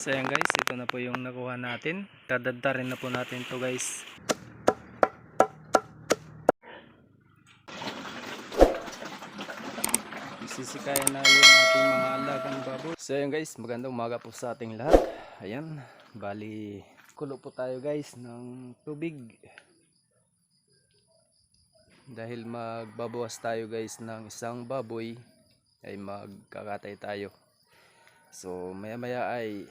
So ayan guys, ito na po yung nakuha natin. Dadadda rin na po natin to guys. Sisikayan na yung ating mga alagang baboy. So ayan guys, magandang umaga po sa ating lahat. Ayan, bali kulo po tayo guys ng tubig. Dahil magbabawas tayo guys ng isang baboy ay magkakatay tayo. So maya maya ay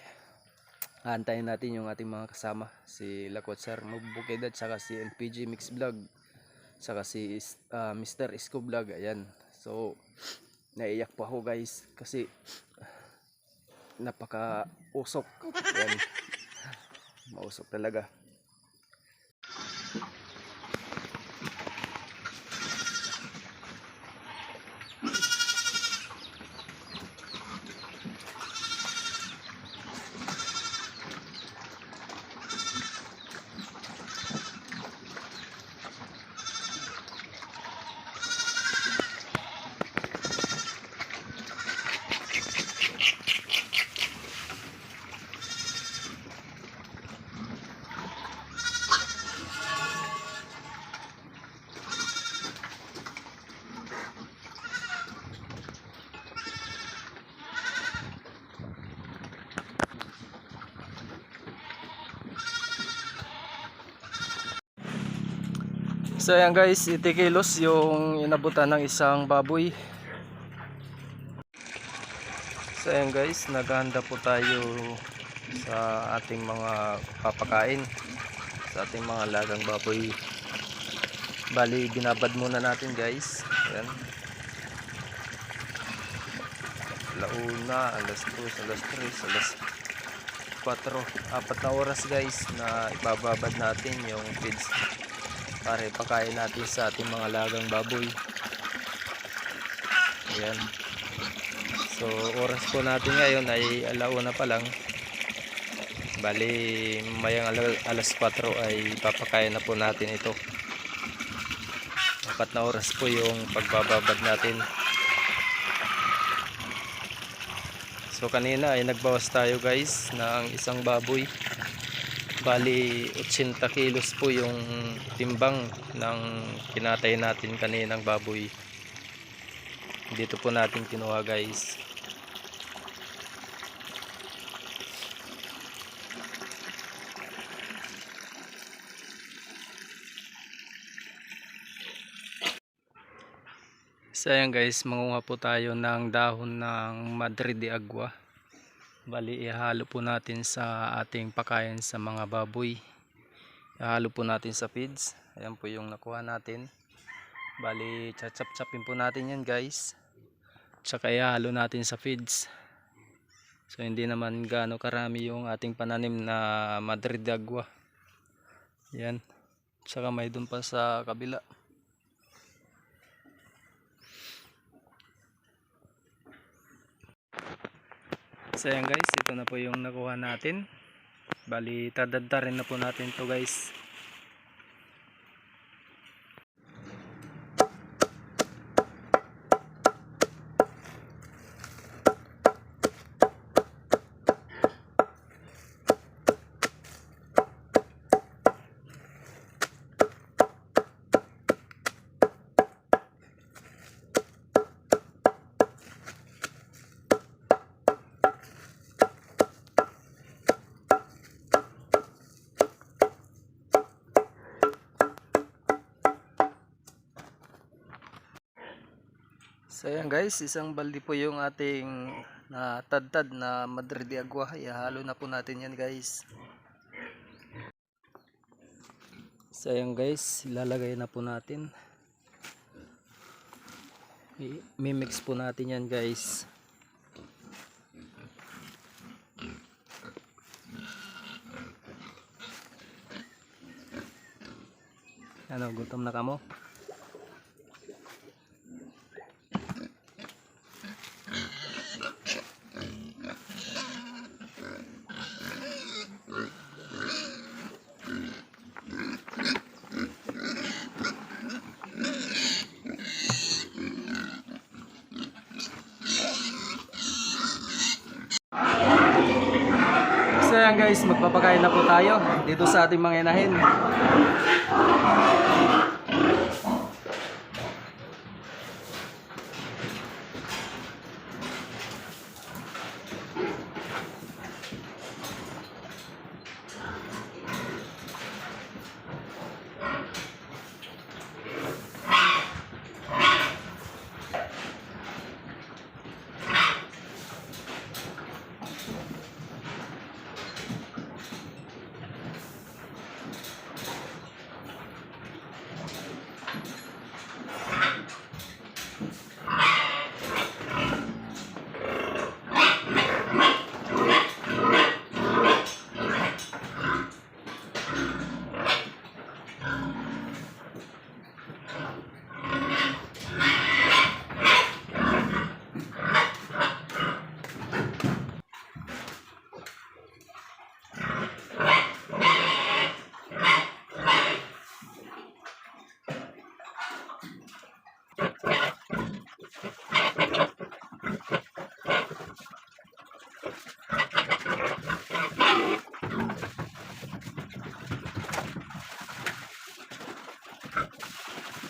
Aantayin natin yung ating mga kasama si Lakotsar Mabukid at saka si LPG Mix Vlog saka si ah, Mr. Isko Vlog ayan. So naiyak pa ako guys kasi napaka usok ayan. Mausok talaga So ayan guys, 80 kilos yung inabutan ng isang baboy. So ayan guys, naghahanda po tayo sa ating mga papakain. Sa ating mga lagang baboy. Bali, binabad muna natin guys. Ayan. Launa, alas 2, alas 3, alas 4. Apat na oras guys na ibababad natin yung feeds para ipakain natin sa ating mga lagang baboy. Ayan. So oras po natin ngayon ay alauna pa lang. Bali mayang ala- alas 4 ay papakain na po natin ito. Apat na oras po yung pagbababad natin. So kanina ay nagbawas tayo guys ng isang baboy Bali 80 kilos po yung timbang ng kinatay natin kaninang baboy. Dito po natin kinuha guys. So guys, manguha po tayo ng dahon ng Madrid de Agua. Bali, ihalo po natin sa ating pakain sa mga baboy. Ihalo po natin sa feeds. Ayan po yung nakuha natin. Bali, chachap-chapin po natin yan guys. Tsaka ihalo natin sa feeds. So, hindi naman gaano karami yung ating pananim na Madrid de Agua. Yan. Tsaka may dun pa sa kabila. So ayan guys, ito na po yung nakuha natin. Bali, tadadda rin na po natin to guys. So ayan guys, isang balde po yung ating na tadtad na Madrid de Agua. Ihalo na po natin yan guys. So ayan guys, ilalagay na po natin. Mimix po natin yan guys. Ano, gutom na kamo? Yan guys, magpapakain na po tayo dito sa ating mga inahin. よかった。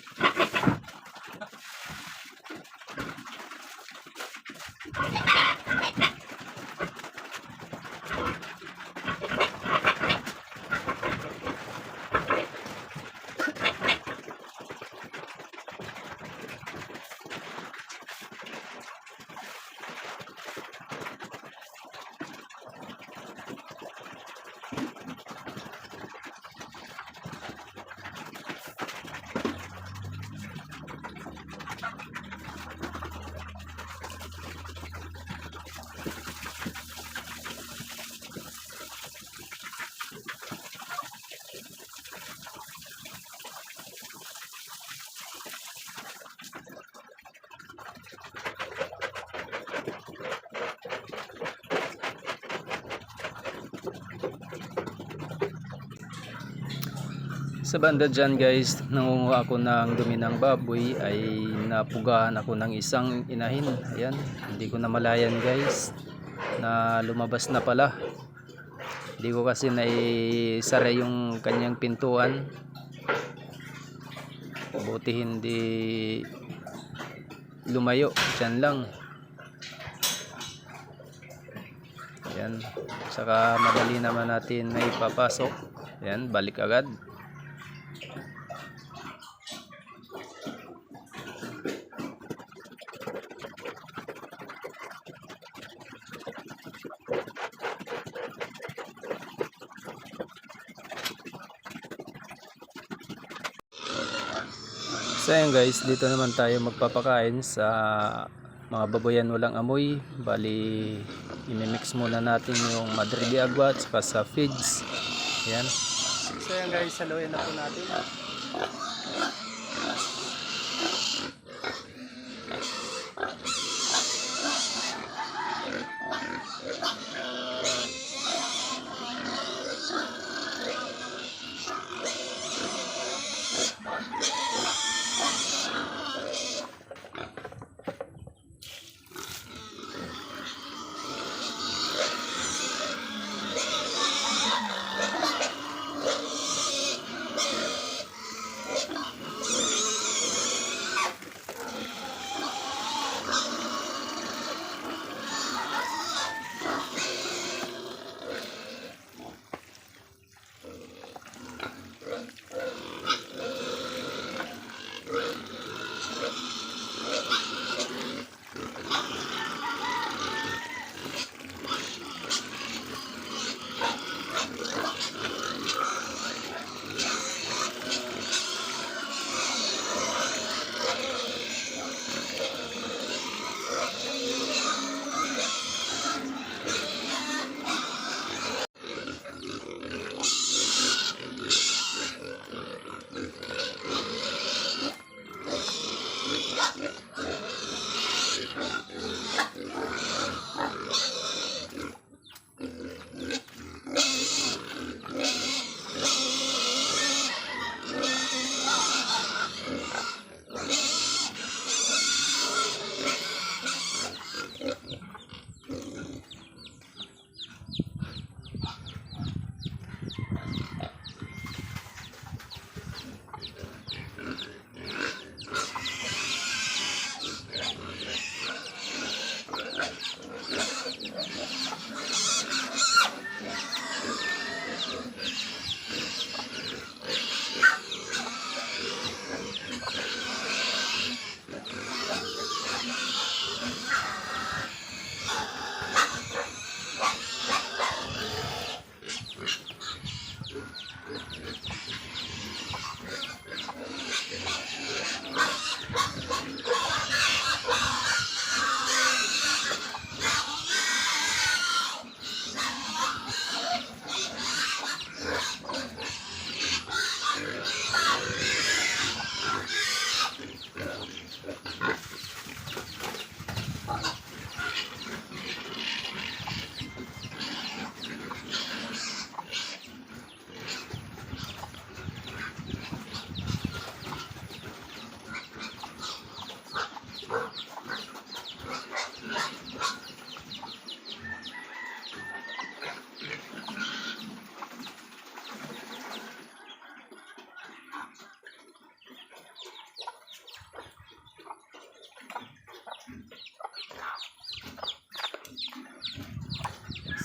Sa banda dyan guys, nangunguha ako ng dumi ng baboy ay napugahan ako ng isang inahin. Ayan, hindi ko na malayan guys na lumabas na pala. Hindi ko kasi naisara yung kanyang pintuan. Buti hindi lumayo. Dyan lang. Ayan. Saka madali naman natin na ipapasok. Ayan, balik agad. So ayun guys, dito naman tayo magpapakain sa mga baboyan walang amoy. Bali, imimix muna natin yung Madre de at saka sa feeds. Ayan. So ayun guys, saluhin na po natin. Uh,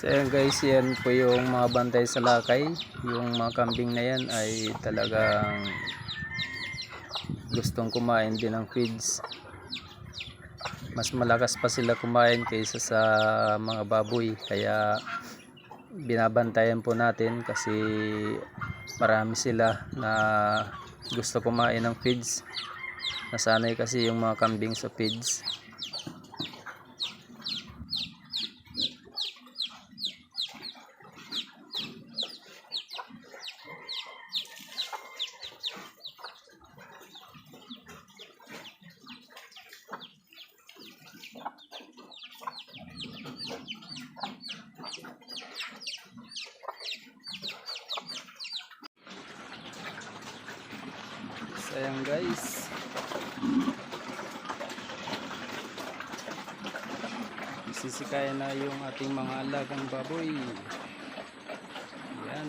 So ayan guys, yan po yung mga bantay sa lakay. Yung mga kambing na yan ay talagang gustong kumain din ng feeds. Mas malakas pa sila kumain kaysa sa mga baboy. Kaya binabantayan po natin kasi marami sila na gusto kumain ng feeds. Nasanay kasi yung mga kambing sa feeds. Sayang guys. Sisikaya na yung ating mga alagang baboy. Yan.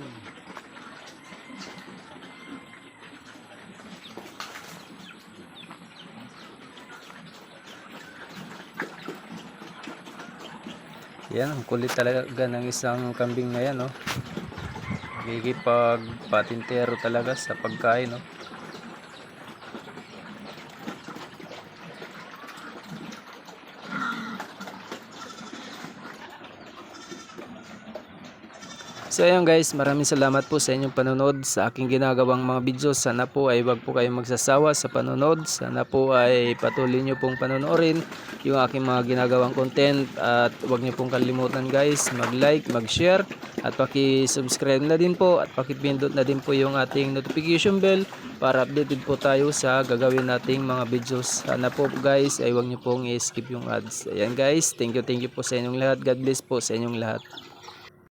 Yan, ang kulit talaga ng isang kambing na yan, no? Gigipag patintero talaga sa pagkain, no? So ayun guys, maraming salamat po sa inyong panonood sa aking ginagawang mga videos. Sana po ay wag po kayong magsasawa sa panonood. Sana po ay patuloy nyo pong panonoorin yung aking mga ginagawang content. At wag nyo pong kalimutan guys, mag-like, mag-share at paki-subscribe na din po at paki-pindot na din po yung ating notification bell para updated po tayo sa gagawin nating mga videos. Sana po guys ay wag nyo pong i-skip yung ads. Ayan guys, thank you, thank you po sa inyong lahat. God bless po sa inyong lahat.